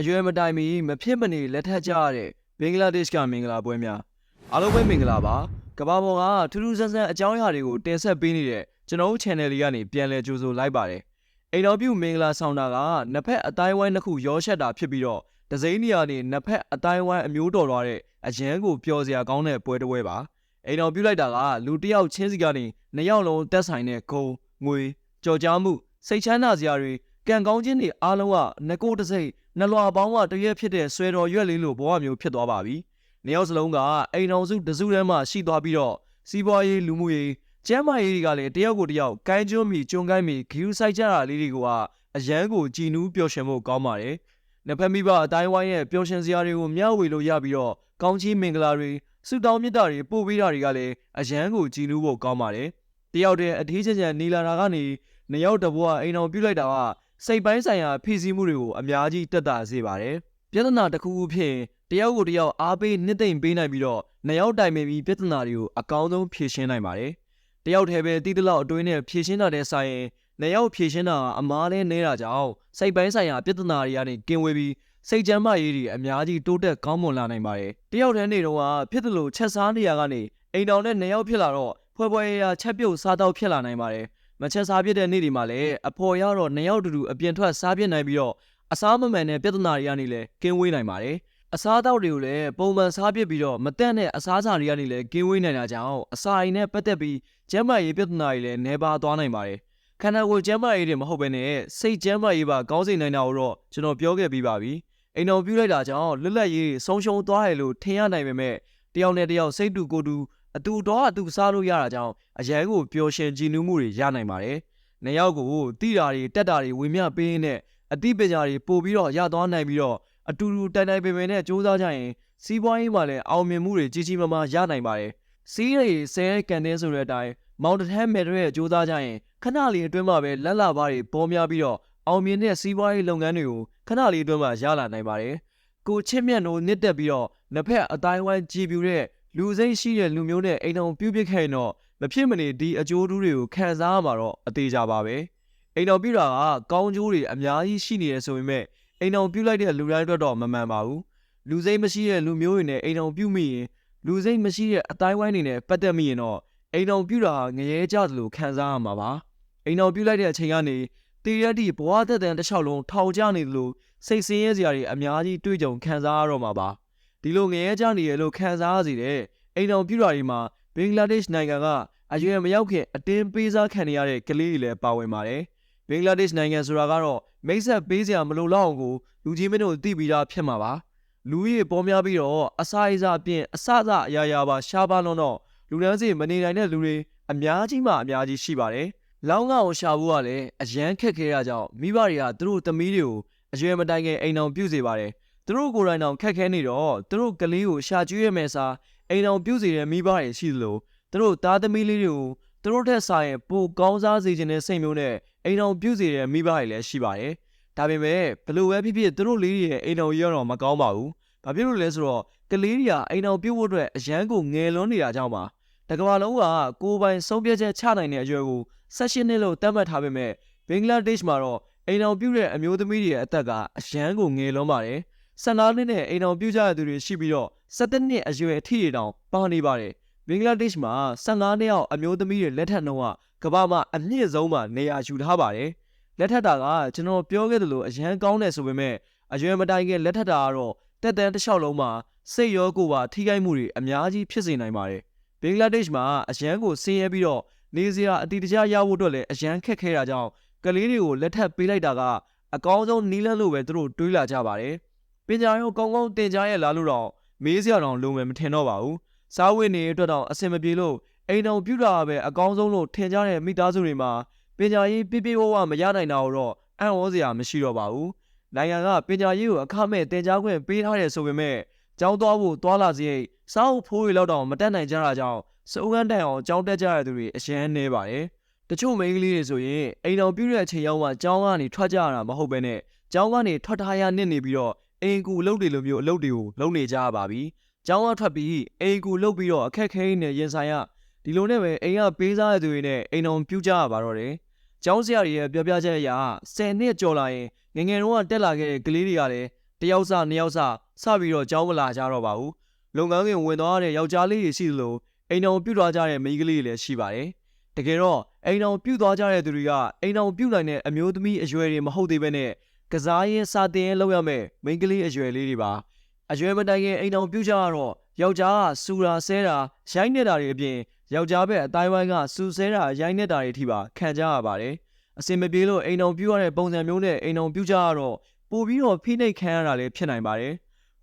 အရွယ်မတိုင်မီမဖြစ်မနေလက်ထပ်ကြရတဲ့ဘင်္ဂလားဒေ့ရှ်ကမင်္ဂလာပွဲများအားလုံးပဲမင်္ဂလာပါကမ္ဘာပေါ်ကထူးထူးဆန်းဆန်းအကြောင်းအရာတွေကိုတင်ဆက်ပေးနေတဲ့ကျွန်တော်တို့ channel လေးကနေပြန်လည်ကြိုဆိုလိုက်ပါတယ်အိမ်တော်ပြုမင်္ဂလာဆောင်တာကနှစ်ဖက်အတိုင်းဝိုင်းတစ်ခုရောရှက်တာဖြစ်ပြီးတော့ဒဇိန်းနေရာနေနှစ်ဖက်အတိုင်းဝိုင်းအမျိုးတော်သွားတဲ့အရန်ကိုပျော်စရာကောင်းတဲ့ပွဲတစ်ပွဲပါအိမ်တော်ပြုလိုက်တာကလူတစ်ယောက်ချင်းစီကနေနှစ်ယောက်လုံးတက်ဆိုင်တဲ့ဂုံငွေကြော်ကြားမှုစိတ်ချမ်းသာစရာတွေ ကံကောင်းခြင်းတွေအားလုံးကငကိုတစိမ့်နှလွာပေါင်းကတရက်ဖြစ်တဲ့ဆွဲတော်ရွက်လေးလိုဘဝမျိုးဖြစ်သွားပါပြီ။နှစ်ယောက်စလုံးကအိမ်အောင်စုတစုထဲမှာရှိသွားပြီးတော့စီးပွားရေးလူမှုရေးကျမ်းမာရေးတွေကလည်းတယောက်ကိုတယောက်ကိုင်းကျွန်းမီကျွန်းကိုင်းမီဂီယူဆိုင်ကြတာလေးတွေကအရန်ကိုကြည်နူးပျော်ရွှင်ဖို့ကောင်းပါတယ်။နှစ်ဖက်မိဘအတိုင်းဝိုင်းရဲ့ပျော်ရွှင်စရာတွေကိုမျှဝေလို့ရပြီးတော့ကောင်းချီးမင်္ဂလာတွေဆုတောင်းမြတ်တာတွေပို့ပေးတာတွေကလည်းအရန်ကိုကြည်နူးဖို့ကောင်းပါတယ်။တယောက်တည်းအထီးကျန်ကျန်နေလာတာကနေနှစ်ယောက်တဘွားအိမ်အောင်ပြုတ်လိုက်တာက စိတ်ပိုင်းဆိုင်ရာဖိစီးမှုတွေကိုအများကြီးတက်တာစေပါတယ်။ပြဿနာတစ်ခုခုဖြစ်ရင်တယောက်ကိုတယောက်အားပေးနှစ်သိမ့်ပေးနိုင်ပြီးတော့နှစ်ယောက်တိုင်ပင်ပြီးပြဿနာတွေကိုအကောင်းဆုံးဖြေရှင်းနိုင်ပါတယ်။တယောက်တည်းပဲတီးတလောက်အတွင်းနဲ့ဖြေရှင်းတာတဲ့ဆိုင်ရင်နှစ်ယောက်ဖြေရှင်းတာကအမားလဲနေတာကြောင့်စိတ်ပိုင်းဆိုင်ရာပြဿနာတွေကနေကင်းဝေးပြီးစိတ်ကြမ်းမာရေးတွေအများကြီးတိုးတက်ကောင်းမွန်လာနိုင်ပါတယ်။တယောက်တည်းနေတော့ကဖြစ်တယ်လို့ချက်စားနေရကနေအိမ်တော်နဲ့နှစ်ယောက်ဖြစ်လာတော့ဖွဲဖွဲရရချက်ပြုတ်စားတော့ဖြစ်လာနိုင်ပါတယ်။ မချက်စားပြစ်တဲ့နေ့ဒီမှာလည်းအဖော်ရတော့နှစ်ယောက်တူတူအပြင်ထွက်စားပြစ်နိုင်ပြီးတော့အစားမမှန်တဲ့ပြဿနာတွေကနေလည်းကင်းဝေးနိုင်ပါတယ်။အစားအသောက်တွေကိုလည်းပုံမှန်စားပြစ်ပြီးတော့မတက်တဲ့အစားအစာတွေကနေလည်းကင်းဝေးနိုင်တာကြောင့်အစာအိမ်နဲ့ပတ်သက်ပြီးကျန်းမာရေးပြဿနာတွေလည်းနှဲပါသွားနိုင်ပါတယ်။ခန္ဓာကိုယ်ကျန်းမာရေးတွေမဟုတ်ဘဲနဲ့စိတ်ကျန်းမာရေးပါကောင်းစေနိုင်တာကိုတော့ကျွန်တော်ပြောခဲ့ပြီးပါပြီ။အိမ်တော်ပြုလိုက်တာကြောင့်လွတ်လပ်ရေးဆုံးရှုံးသွားတယ်လို့ထင်ရနိုင်ပေမဲ့တယောက်နဲ့တယောက်စိတ်တူကိုယ်တူ အတူတော့အတူစားလို့ရတာကြောင့်အရန်ကိုပျော်ရွှင်ကြည်နူးမှုတွေရနိုင်ပါတယ်။နှစ်ယောက်ကိုတိတာတွေတက်တာတွေဝေမျှပေးရင်းနဲ့အသိပညာတွေပို့ပြီးတော့ရသွားနိုင်ပြီးတော့အတူတူတိုင်တိုင်ပင်ပင်နဲ့စူးစမ်းကြရင်စီးပွားရေးမှာလည်းအောင်မြင်မှုတွေကြီးကြီးမားမားရနိုင်ပါတယ်။စီးရီဆဲကန်တဲ့ဆိုတဲ့အတိုင်းမောင်တထမ်းမယ်တဲ့စူးစမ်းကြရင်ခဏလေးအတွင်းမှာပဲလက်လာပါတွေပေါ်များပြီးတော့အောင်မြင်တဲ့စီးပွားရေးလုပ်ငန်းတွေကိုခဏလေးအတွင်းမှာရလာနိုင်ပါတယ်။ကိုချစ်မြတ်တို့နစ်တက်ပြီးတော့နှစ်ဖက်အတိုင်းဝိုင်းကြည်ပြူတဲ့ လူစိမ့်ရှိတဲ့လူမျိုးနဲ့အိမ်တော်ပြုတ်ပြစ်ခဲ့ရင်တော့မဖြစ်မနေဒီအကျိုးတူးတွေကိုခံစားရမှာတော့အသေးကြပါပဲအိမ်တော်ပြုတ်တာကကောင်းကျိုးတွေအများကြီးရှိနေတယ်ဆိုပေမဲ့အိမ်တော်ပြုတ်လိုက်တဲ့လူတိုင်းအတွက်တော့မမှန်ပါဘူးလူစိမ့်မရှိတဲ့လူမျိုးတွေနဲ့အိမ်တော်ပြုတ်မိရင်လူစိမ့်မရှိတဲ့အတိုင်းဝိုင်းတွေနဲ့ပတ်သက်မိရင်တော့အိမ်တော်ပြုတ်တာငရဲကြသလိုခံစားရမှာပါအိမ်တော်ပြုတ်လိုက်တဲ့အချိန်ကနေတည်ရသည့်ဘဝသက်တမ်းတစ်လျှောက်လုံးထောင်ကျနေသလိုစိတ်ဆင်းရဲစရာတွေအများကြီးတွေ့ကြုံခံစားရတော့မှာပါ ဒီလိုငရဲကြနေရလို့ခံစားရစီတဲ့အိမ်တော်ပြုတ်တာတွေမှာဘင်္ဂလားဒေ့ရှ်နိုင်ငံကအရွယ်မရောက်ခင်အတင်းပေးစားခံနေရတဲ့ကလေးတွေလည်းပါဝင်ပါတယ်။ဘင်္ဂလားဒေ့ရှ်နိုင်ငံဆိုတာကတော့မိတ်ဆက်ပေးစရာမလိုတော့အောင်ကိုလူကြီးမင်းတို့သိပြီးသားဖြစ်မှာပါ။လူကြီးပေါ်များပြီးတော့အစာအစာအပြင်အစအစအရာရာပါရှားပါလုံးတော့လူတန်းစီမနေနိုင်တဲ့လူတွေအများကြီးမှအများကြီးရှိပါတယ်။လောင်းကောင်ရှာဖို့ကလည်းအရန်ခက်ခဲရကြောင်းမိဘတွေကသူတို့သမီးတွေကိုအရွယ်မတိုင်ခင်အိမ်အောင်ပြုတ်စေပါတယ်။ သူတို့ကိုယ်တိုင်တော့ခက်ခဲနေတော့သူတို့ကလေးကိုရှာကျွေးရမယ်စားအိမ်အောင်ပြုတ်စေတဲ့မိဘတွေရှိသလိုသူတို့သားသမီးလေးတွေကိုသူတို့ထက်ဆိုင်ပိုကောင်းစားစေခြင်းနဲ့စိတ်မျိုးနဲ့အိမ်အောင်ပြုတ်စေတဲ့မိဘတွေလည်းရှိပါတယ်။ဒါပေမဲ့ဘလို့ပဲဖြစ်ဖြစ်သူတို့လေးတွေရဲ့အိမ်အောင်ရတော့မကောင်းပါဘူး။ဘာဖြစ်လို့လဲဆိုတော့ကလေးတွေကအိမ်အောင်ပြုတ်ဖို့အတွက်အရန်ကိုငယ်လွန်းနေတာကြောင့်ပါ။တကမ္ဘာလုံးကကိုယ်ပိုင်ဆုံးဖြတ်ချက်ချနိုင်တဲ့အရွယ်ကို16နှစ်လို့သတ်မှတ်ထားပေမဲ့ဘင်္ဂလားဒေ့ရှ်မှာတော့အိမ်အောင်ပြုတ်တဲ့အမျိုးသမီးတွေရဲ့အသက်ကအရန်ကိုငယ်လွန်းပါတယ်။ ဆန္ဒနှစ်နဲ့အိမ်အောင်ပြုတ်ကြတဲ့သူတွေရှိပြီးတော့17နှစ်အရွယ်အထိတွေတောင်ပါနေပါတယ်။ဘင်္ဂလားဒေ့ရှ်မှာ15နှစ်အောက်အမျိုးသမီးတွေလက်ထက်နှုန်းကကမ္ဘာမှာအမြင့်ဆုံးမှာနေရာယူထားပါတယ်။လက်ထက်တာကကျွန်တော်ပြောခဲ့သလိုအရန်ကောင်းတယ်ဆိုပေမဲ့အရွယ်မတိုင်ခင်လက်ထက်တာကတော့တက်တန်းတစ်လျှောက်လုံးမှာစိတ်ရောကိုယ်ပါထိခိုက်မှုတွေအများကြီးဖြစ်စေနိုင်ပါတယ်။ဘင်္ဂလားဒေ့ရှ်မှာအရန်ကိုဆင်းရဲပြီးတော့နေစရာအတီတကျရဖို့အတွက်လည်းအရန်ခက်ခဲတာကြောင့်ကလေးတွေကိုလက်ထပ်ပေးလိုက်တာကအကောင်းဆုံးနီးလန်းလို့ပဲသူတို့တွေးလာကြပါတယ်။ ပညာရောကောင်းကောင်းသင်ကြားရလားလို့တော့မေးစရာတော့လုံးဝမထင်တော့ပါဘူး။စားဝတ်နေအတွက်တော့အဆင်မပြေလို့အိမ်တော်ပြူတာပဲအကောင်းဆုံးလို့ထင်ကြတဲ့မိသားစုတွေမှာပညာရေးပြပြဝဝမရနိုင်တာတော့အံ့ဩစရာမရှိတော့ပါဘူး။နိုင်ငံကပညာရေးကိုအခမဲ့သင်ကြားခွင့်ပေးထားတယ်ဆိုပေမဲ့ကျောင်းသွားဖို့သွားလာစရိတ်စားဖို့ဖိုးတွေလောက်တော့မတက်နိုင်ကြတာကြောင့်စိုးကန်းတိုင်အောင်ကျောင်းတက်ကြရတဲ့သူတွေအရန်နေပါတယ်။တချို့မိန်းကလေးတွေဆိုရင်အိမ်တော်ပြည့်တဲ့အချိန်ရောက်မှကျောင်းကနေထွက်ကြရတာမဟုတ်ဘဲနဲ့ကျောင်းကနေထွက်ထားရနစ်နေပြီးတော့ အိမ်ကူအလုပ်တွေလိုမျိုးအလုပ်တွေကိုလုပ်နေကြရပါပြီ။ကျောင်းကထွက်ပြီးအိမ်ကူလုပ်ပြီးတော့အခက်ခဲနဲ့ရင်ဆိုင်ရဒီလိုနဲ့ပဲအိမ်ကပေးစားတဲ့သူတွေနဲ့အိမ်တော်ပြူကြရပါတော့တယ်။ကျောင်းဆရာတွေရဲ့ပြောပြချက်အရ10နှစ်ကျော်လာရင်ငယ်ငယ်တုန်းကတက်လာခဲ့တဲ့ကလေးတွေကလည်းတယောက်စနှစ်ယောက်စစပြီးတော့ကြောင်းမလာကြတော့ပါဘူးလုပ်ငန်းခွင်ဝင်သွားတဲ့ယောက်ျားလေးတွေရှိသလိုအိမ်တော်ပြုတ်သွားကြတဲ့မိန်းကလေးတွေလည်းရှိပါတယ်တကယ်တော့အိမ်တော်ပြုတ်သွားကြတဲ့သူတွေကအိမ်တော်ပြုတ်နိုင်တဲ့အမျိုးသမီးအရွယ်တွေမဟုတ်သေးဘဲနဲ့ ကစားရင်စာတင်ရင်လောက်ရမယ်မိန်းကလေးအရွယ်လေးတွေပါအရွယ်မတိုင်ခင်အိမ်တော်ပြုတ်ကြတော့ယောက်ျားကစူတာဆဲတာရိုင်းနေတာတွေအပြင်ယောက်ျားဘက်အတိုင်းဝိုင်းကစူဆဲတာရိုင်းနေတာတွေအထိပါခံကြရပါတယ်အစင်မပြေလို့အိမ်တော်ပြုတ်ရတဲ့ပုံစံမျိုးနဲ့အိမ်တော်ပြုတ်ကြရတော့ပို့ပြီးတော့ဖိနှိပ်ခံရတာလည်းဖြစ်နိုင်ပါတယ်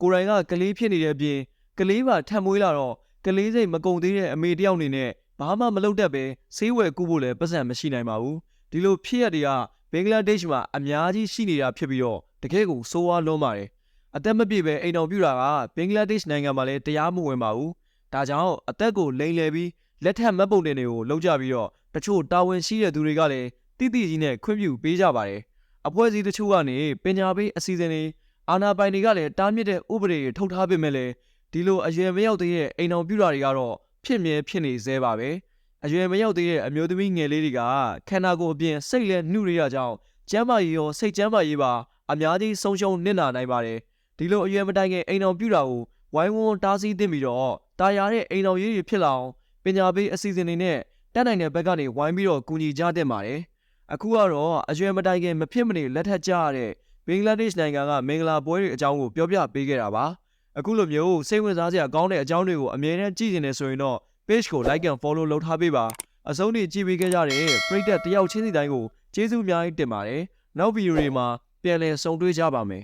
ကိုယ်တိုင်ကကလေးဖြစ်နေတဲ့အပြင်ကလေးပါထပ်မွေးလာတော့ကလေးစိတ်မကုံသေးတဲ့အမေတယောက်အနေနဲ့ဘာမှမလုပ်တတ်ပဲဆေးဝယ်ကူဖို့လည်းပတ်စံမရှိနိုင်ပါဘူးဒီလိုဖြစ်ရတွေက ဘင်္ဂလားဒေ့ရှ်မှာအများကြီးရှိနေတာဖြစ်ပြီးတော့တကယ်ကိုဆိုးဝါးလွန်းပါတယ်အသက်မပြည့်ပဲအိမ်တော်ပြူတာကဘင်္ဂလားဒေ့ရှ်နိုင်ငံမှာလည်းတရားမဝင်ပါဘူးဒါကြောင့်အသက်ကိုလိမ်လည်ပြီးလက်ထက်မတ်ပုံတင်တွေကိုလောက်ကြပြီးတော့တချို့တာဝန်ရှိတဲ့သူတွေကလည်းတိတိကြီးနဲ့ခွင့်ပြုပေးကြပါတယ်အဖွဲ့အစည်းတချို့ကနေပညာပေးအစီအစဉ်တွေအာဏာပိုင်တွေကလည်းတားမြစ်တဲ့ဥပဒေတွေထုတ်ထားပေမဲ့လည်းဒီလိုအရွယ်မရောက်သေးတဲ့အိမ်တော်ပြူတာတွေကတော့ဖြစ်မြဲဖြစ်နေသေးပါပဲ အရွယ်မရောက်သေးတဲ့အမျိုးသမီးငယ်လေးတွေကခန္ဓာကိုယ်အပြင်စိတ်လည်းနှုရရကြောင်းကျမ်းမာရေးရောစိတ်ကျမ်းမာရေးပါအများကြီးဆုံးရှုံးနစ်နာနိုင်ပါတယ်ဒီလိုအရွယ်မတိုင်ခင်အိမ်တော်ပြူတာကိုဝိုင်းဝန်းတားဆီးသင့်ပြီးတော့တာယာတဲ့အိမ်တော်ရေးတွေဖြစ်လာအောင်ပညာပေးအစီအစဉ်တွေနဲ့တက်နိုင်တဲ့ဘက်ကနေဝိုင်းပြီးတော့ကူညီကြတဲ့ပါတယ်အခုကတော့အရွယ်မတိုင်ခင်မဖြစ်မနေလက်ထပ်ကြရတဲ့ဘင်္ဂလားဒေ့ရှ်နိုင်ငံကမင်္ဂလာပွဲတွေအကြောင်းကိုပြောပြပေးခဲ့တာပါအခုလိုမျိုးစိတ်ဝင်စားစရာကောင်းတဲ့အကြောင်းတွေကိုအမြဲတမ်းကြည့်နေတယ်ဆိုရင်တော့ page ကို like and follow လုပ်ထားပေးပါအဆုံးထိကြည့်ပေးခဲ့ကြတဲ့ပရိသတ်တယောက်ချင်းစီတိုင်းကိုကျေးဇူးအများကြီးတင်ပါတယ်နောက်ဗီဒီယိုတွေမှာပြန်လည်ဆုံတွေ့ကြပါမယ်